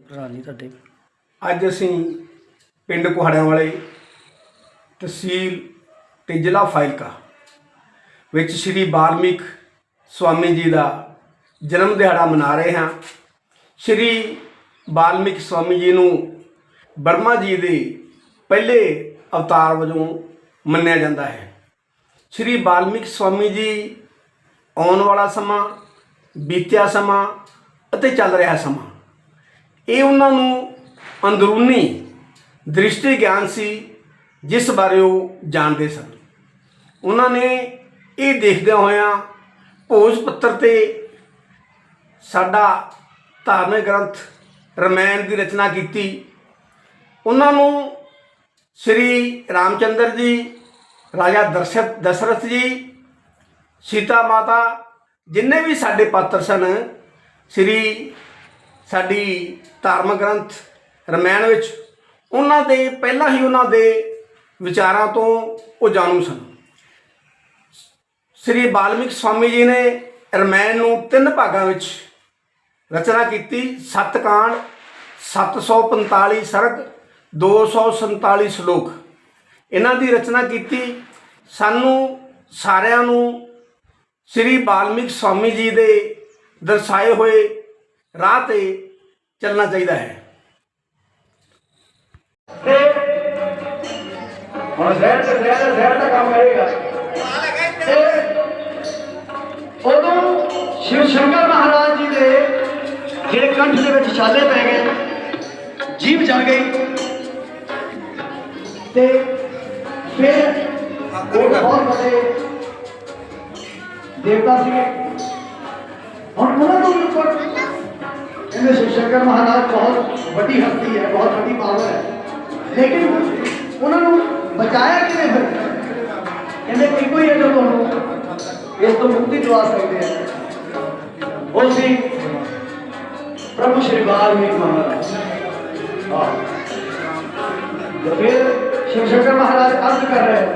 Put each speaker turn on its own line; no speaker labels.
ਪ੍ਰਣਾਲੀ ਤੁਹਾਡੇ।
ਅੱਜ ਅਸੀਂ ਪਿੰਡ ਕੁਹਾੜਿਆਂ ਵਾਲੇ ਤਹਿਸੀਲ ਤੇ ਜ਼ਿਲ੍ਹਾ ਫਾਜ਼ਿਲਕਾ ਵਿੱਚ ਸ੍ਰੀ ਬਾਲਮੀਕ ਸਵਾਮੀ ਜੀ ਦਾ ਜਨਮ ਦਿਹਾੜਾ ਮਨਾ ਰਹੇ ਹਾਂ। ਸ੍ਰੀ ਬਾਲਮੀਕ ਸਵਾਮੀ ਜੀ ਨੂੰ ਬਰਮਾ ਜੀ ਦੇ ਪਹਿਲੇ ਅਵਤਾਰ ਵਜੋਂ ਮੰਨਿਆ ਜਾਂਦਾ ਹੈ। ਸ੍ਰੀ ਬਾਲਮੀਕ ਸਵਾਮੀ ਜੀ ਆਉਣ ਵਾਲਾ ਸਮਾਂ, ਬੀਤਿਆ ਸਮਾਂ ਅਤੇ ਚੱਲ ਰਿਹਾ ਸਮਾਂ ਇਹ ਉਹਨਾਂ ਨੂੰ ਅੰਦਰੂਨੀ ਦ੍ਰਿਸ਼ਟੀ ਗਿਆਨ ਸੀ ਜਿਸ ਬਾਰੇ ਉਹ ਜਾਣਦੇ ਸਨ। ਉਹਨਾਂ ਨੇ ਇਹ ਦੇਖਦਿਆਂ ਹੋਇਆਂ ਭੋਜ ਪੱਤਰ ਤੇ ਸਾਡਾ ਧਾਰਮਿਕ ਗ੍ਰੰਥ ਰਮਾਇਣ ਦੀ ਰਚਨਾ ਕੀਤੀ। ਉਹਨਾਂ ਨੂੰ ਸ੍ਰੀ ਰਾਮਚੰਦਰ ਜੀ, ਰਾਜਾ ਦਰਸ਼ਤ, ਦਸ਼ਰਥ ਜੀ, ਸੀਤਾ ਮਾਤਾ ਜਿੰਨੇ ਵੀ ਸਾਡੇ ਪਾਤਰ ਸਨ, ਸ੍ਰੀ ਸਾਡੀ ਧਾਰਮਿਕ ਗ੍ਰੰਥ ਰਮਾਇਣ ਵਿੱਚ, ਉਹਨਾਂ ਦੇ ਪਹਿਲਾਂ ਹੀ ਉਹਨਾਂ ਦੇ ਵਿਚਾਰਾਂ ਤੋਂ ਉਹ ਜਾਣੂ ਸਨ। ਸ੍ਰੀ ਬਾਲਮਿਕ ਸਵਾਮੀ ਜੀ ਨੇ ਰਮਾਇਣ ਨੂੰ ਤਿੰਨ ਭਾਗਾਂ ਵਿੱਚ ਰਚਨਾ ਕੀਤੀ ਸੱਤ ਕਾਂਡ 745 ਸਰਗ 247 ਸ਼ਲੋਕ। ਇਹਨਾਂ ਦੀ ਰਚਨਾ ਕੀਤੀ ਸਾਨੂੰ ਸਾਰਿਆਂ ਨੂੰ ਸ੍ਰੀ ਬਾਲਮਿਕ ਸਵਾਮੀ ਜੀ ਦੇ ਦਰਸਾਏ ਹੋਏ ਰਾਹ ਤੇ ਚੱਲਣਾ ਚਾਹੀਦਾ ਹੈ।
ਹੁਣ ਜ਼ਹਿਰ ਤੇ ਜ਼ਹਿਰ ਜ਼ਹਿਰ ਦਾ ਕੰਮ ਕਰੇਗਾ ਤੇ ਉਦੋਂ ਸ਼ਿਵ ਸ਼ੰਕਰ ਮਹਾਰਾਜ ਜੀ ਦੇ ਜਿਹੜੇ ਕੰਠ ਦੇ ਵਿੱਚ ਛਾਲੇ ਪੈ ਗਏ ਜੀਵ ਜਾ ਗਈ। ਤੇ ਫਿਰ ਉਹ ਬਹੁਤ ਵੱਡੇ ਦੇਵਤਾ ਸੀਗੇ। ਹੁਣ ਉਹਨਾਂ ਕਹਿੰਦੇ ਸ਼ਿਵ ਸ਼ੰਕਰ ਮਹਾਰਾਜ ਬਹੁਤ ਵੱਡੀ ਹਸਤੀ ਹੈ ਬਹੁਤ ਵੱਡੀ ਪਾਵਰ ਹੈ ਲੇਕਿਨ ਉਹਨਾਂ ਨੂੰ ਬਚਾਇਆ ਕਿਵੇਂ ਫਿਰ ਕਹਿੰਦੇ ਇੱਕੋ ਹੀ ਹੈ ਜੋ ਤੁਹਾਨੂੰ ਇਸ ਤੋਂ ਮੁਕਤੀ ਦਿਵਾ ਸਕਦੇ ਆ ਉਹ ਸੀ ਪ੍ਰਭੂ ਸ਼੍ਰੀ ਵਾਲਮੀਕ ਮਹਾਰਾਜ ਆਹ। ਤੇ ਫਿਰ ਸ਼ਿਵ ਸ਼ੰਕਰ ਮਹਾਰਾਜ ਅਰਜ਼ ਕਰ ਰਹੇ